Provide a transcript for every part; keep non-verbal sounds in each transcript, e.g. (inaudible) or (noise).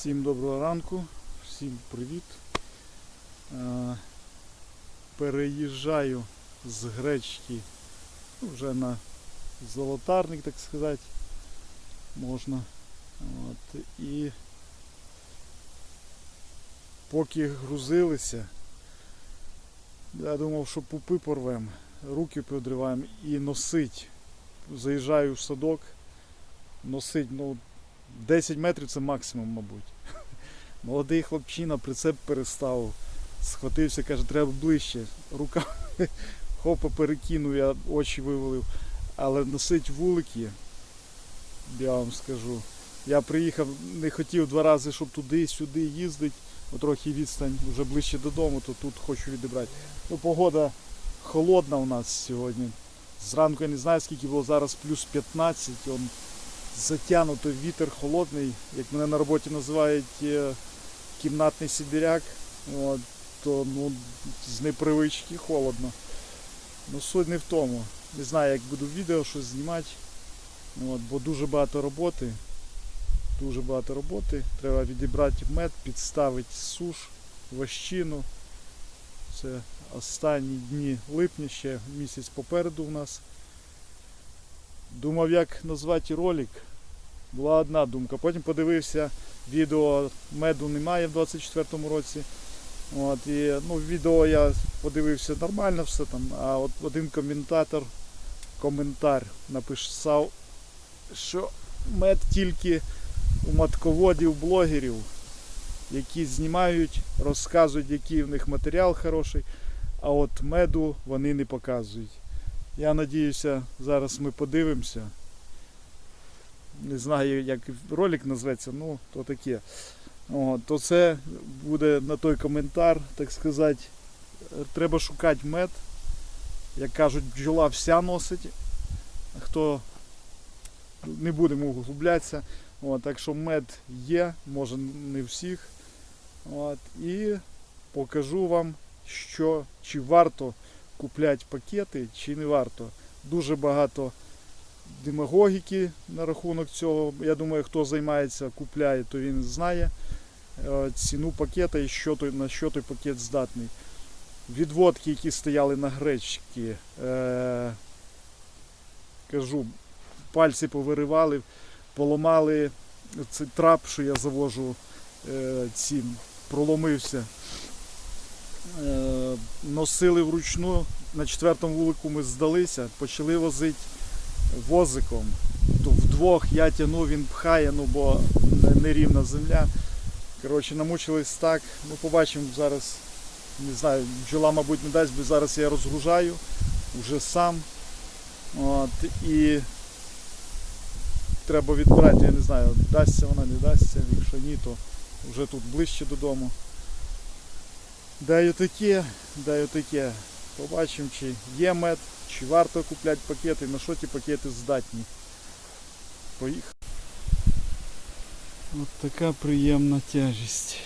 Всім доброго ранку, всім привіт. Е, Переїжджаю з гречки ну, вже на золотарник, так сказати, можна. От, і поки грузилися, я думав, що пупи порвемо, руки підриваємо і носить. Заїжджаю в садок, носить, ну, 10 метрів це максимум, мабуть. (laughs) Молодий хлопчина прицеп переставив, схватився, каже, треба ближче. Рука (laughs) хопа перекинув, я очі вивалив. Але носить вулики, я вам скажу. Я приїхав, не хотів два рази, щоб туди-сюди їздити, бо трохи відстань вже ближче додому, то тут хочу відібрати. Ну, погода холодна у нас сьогодні. Зранку я не знаю, скільки було зараз, плюс 15. Он затягнуто вітер холодний, як мене на роботі називають е, кімнатний сибіряк, от, то ну, з непривички холодно. Ну суть не в тому. Не знаю, як буду відео щось знімати. От, бо дуже багато роботи. Дуже багато роботи. Треба відібрати мед, підставити суш, ващину. Це останні дні липня, ще місяць попереду у нас. Думав, як назвати ролик. Була одна думка. Потім подивився відео меду немає в 24-му році. От, і, ну, відео я подивився нормально все там, а от один коментатор, коментар написав, що мед тільки у матководів, блогерів, які знімають, розказують, який в них матеріал хороший, а от меду вони не показують. Я надіюся, зараз ми подивимося. Не знаю, як ролик назветься, ну то таке. О, то це буде на той коментар, так сказати. Треба шукати мед. Як кажуть, бджола вся носить. Хто не будемо углублятися. От, так що мед є, може не всіх. От, і покажу вам, що чи варто купляти пакети, чи не варто. Дуже багато демагогіки на рахунок цього. Я думаю, хто займається, купляє, то він знає е, ціну пакета і що той, на що той пакет здатний. Відводки, які стояли на гречки, е, кажу, пальці повиривали, поламали цей трап, що я завожу е, цим, проломився. Е, носили вручну. На четвертому вулику ми здалися, почали возити возиком. То вдвох я тягну, він пхає, ну бо нерівна земля. Коротше, намучились так. Ну, побачимо зараз. Не знаю, бджола, мабуть, не дасть, бо зараз я розгружаю вже сам. От, і треба відбирати, я не знаю, дасться вона, не дасться. Якщо ні, то вже тут ближче додому. Дай отаке, дай отаке. Побачимо, чи є мед, чи варто купляти пакети, на що ті пакети здатні. Поїхали. От така приємна тяжесть.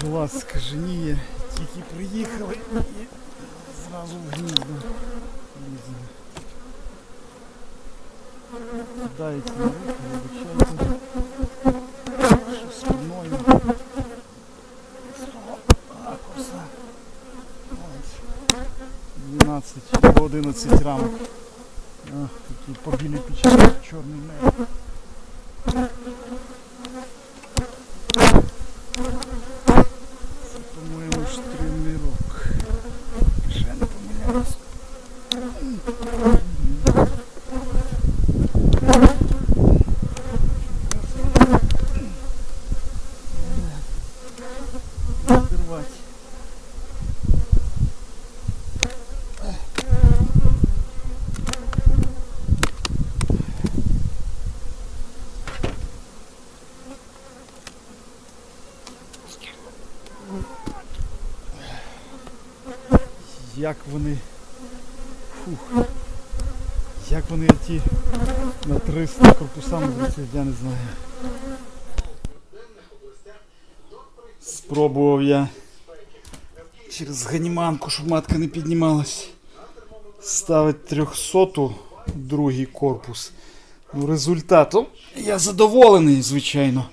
Жила скаженіє, тільки приїхали і зразу в гніздо руки, вибачайте. Що спиною. З того ракурса. Ось. 12 або 11 рамок. Такі побілі печалі, чорний мед. Це, по-моєму, штримірок. Ще не помиляюсь. Відірвати. Як вони. Фух. Як вони ті на 300 корпусами висять, я не знаю. Спробував я через ганіманку, щоб матка не піднімалась. Ставить 300 другий корпус. Ну, результатом я задоволений, звичайно.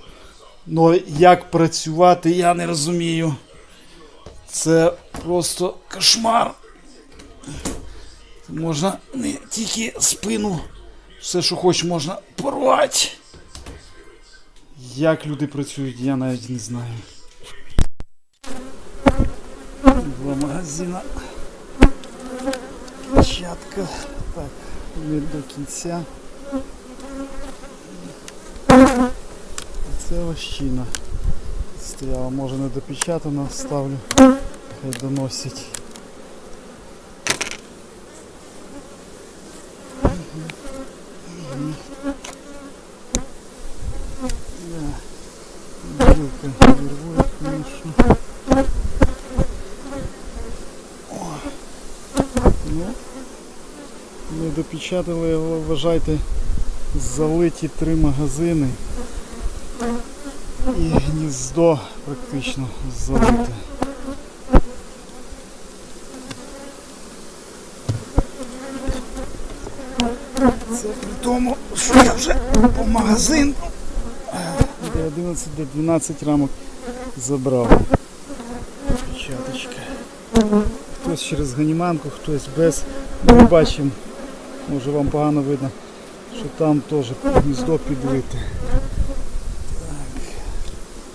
Ну як працювати, я не розумію. Це просто кошмар. Можна не тільки спину, все, що хоч можна порвати. Як люди працюють, я навіть не знаю. Два магазина. Початка. Так, не до кінця. Це вощина. Стояла, може не допечатана, ставлю. Доносять. Не допечатали, але вважайте, залиті три магазини. І гніздо практично залите. Це при тому, що я вже по магазину де 11, де 12 рамок забрав. Печаточка. Хтось через ганіманку, хтось без. Ми бачимо, може вам погано видно, що там теж гніздо підлите.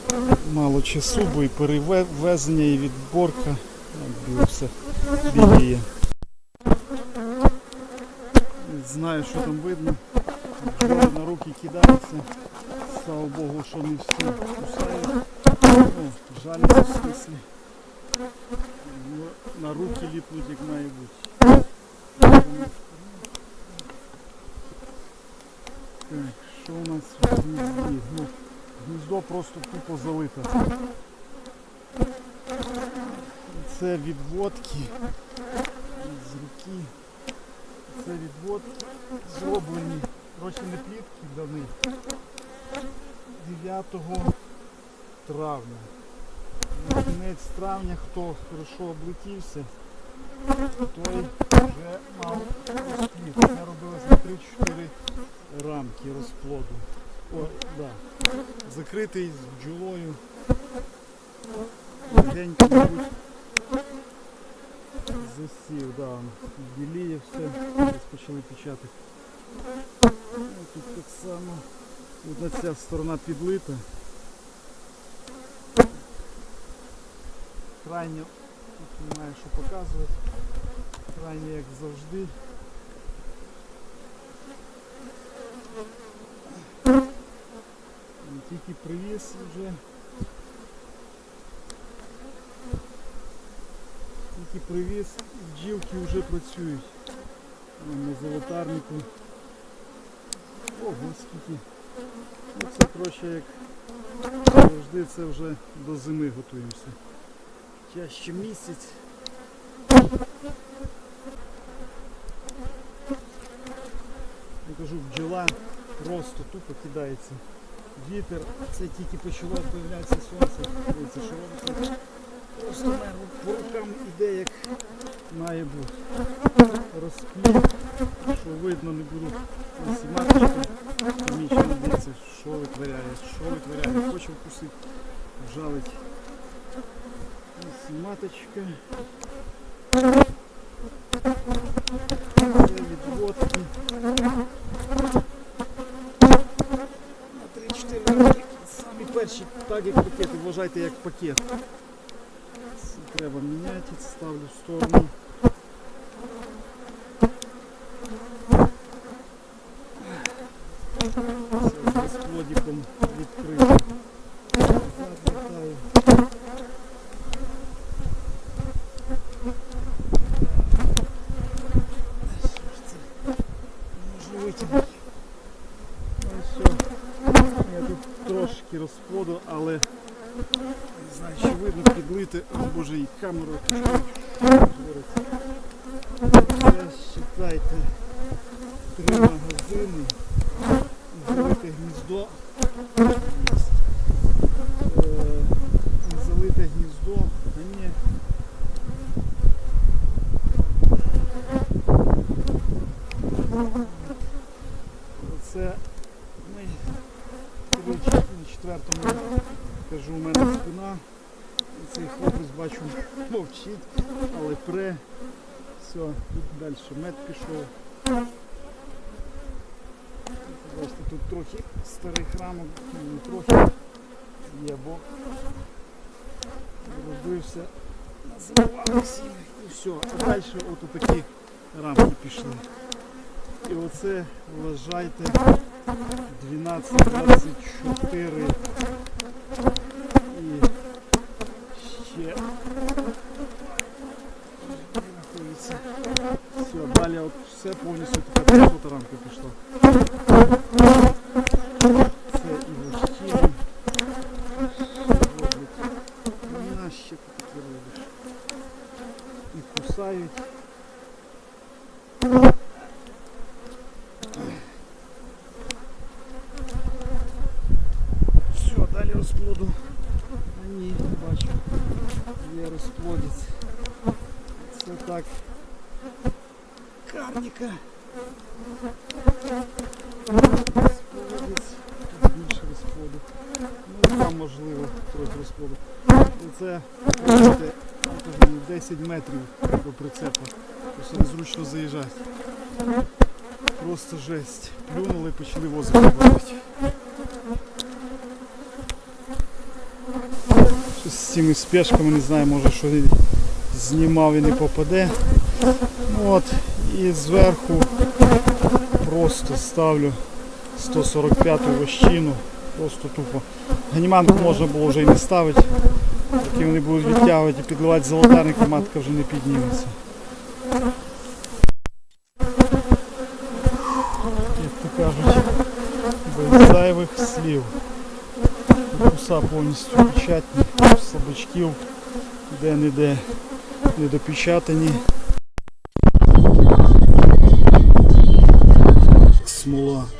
Так. Мало часу, бо і перевезення, і відборка. Біло все біліє. Не знаю, що там видно. На руки кидаються. Слава Богу, що не всі кусають. Ну, жаліться в смислі. Ну, На руки ліпнуть, як має бути. Так, що у нас в гнізді? Ну, гніздо просто тупо залите. Це відводки з руки. Це відводки зроблені. Не плітки дані. 9 травня. На кінець травня, хто хорошо облетівся, той вже мав розплід. Це робилось на 3-4 рамки розплоду. О, да. Закритий з бджолою. Легенько, мабуть, засів, да. біліє все, Зараз почали печатати. Ну, Тут так само. Одна ця сторона підлита. Крайня, тут немає що показувати. Крайня як завжди. Тільки привіз вже. Тільки привіз, бджілки вже працюють. На золотарнику. Ого, скільки. Ну це коротше як завжди це вже до зими готуємося. Я ще місяць. Я кажу, бджола просто тупо кидається. Вітер, це тільки почало з'являтися сонце. Дивіться, що. Просто по іде як має бути. Розпліт, що видно не буду. Маточка. Помічено дивиться, що витворяє, що витворяє. Хоче вкусити, вжалить. Маточка. Це відводки. На 3-4 роки. Самі перші, так як пакети, вважайте як пакет. Треба міняти, ставлю в сторону. Це з розплодиком відкрито. Назад вертаю. Що ж це? Не можу витягнути. Ну і все. Я тут трошки розплоду, але не знаю, чи видно підлити, о боже, і камеру твориться. Це, три магазини залите гніздо. Е, Залите гніздо. Та ні. Оце ми на четвертому кажу, у мене спина. Цей хлопець бачу мовчить, але пре. Все, тут далі мед пішов. Бачите, тут трохи старих рамок, ну, не трохи є, бо робився, називався і все. А далі от такі рамки пішли. І оце вважайте 12-24 все повністю така тут рамка пішла. Це і вощини. На ще ти такі робиш. І кусають. Карніка. Тут більше розплоду. Ну там можливо трохи розплоду. І це бачите, я 10 метрів до прицепа. Просто незручно заїжджати. Просто жесть. Плюнули, почали возик робити. Щось з цими спешками, не знаю, може що знімав і не попаде. Ну От, і зверху просто ставлю 145 вощину. Просто тупо. Ганіманку можна було вже і не ставити. Поки вони будуть відтягувати і підливати золотарника, матка вже не підніметься. Як то кажуть, без зайвих слів. Корпуса повністю печатні, слабачків де-не-де недопечатані. Boa.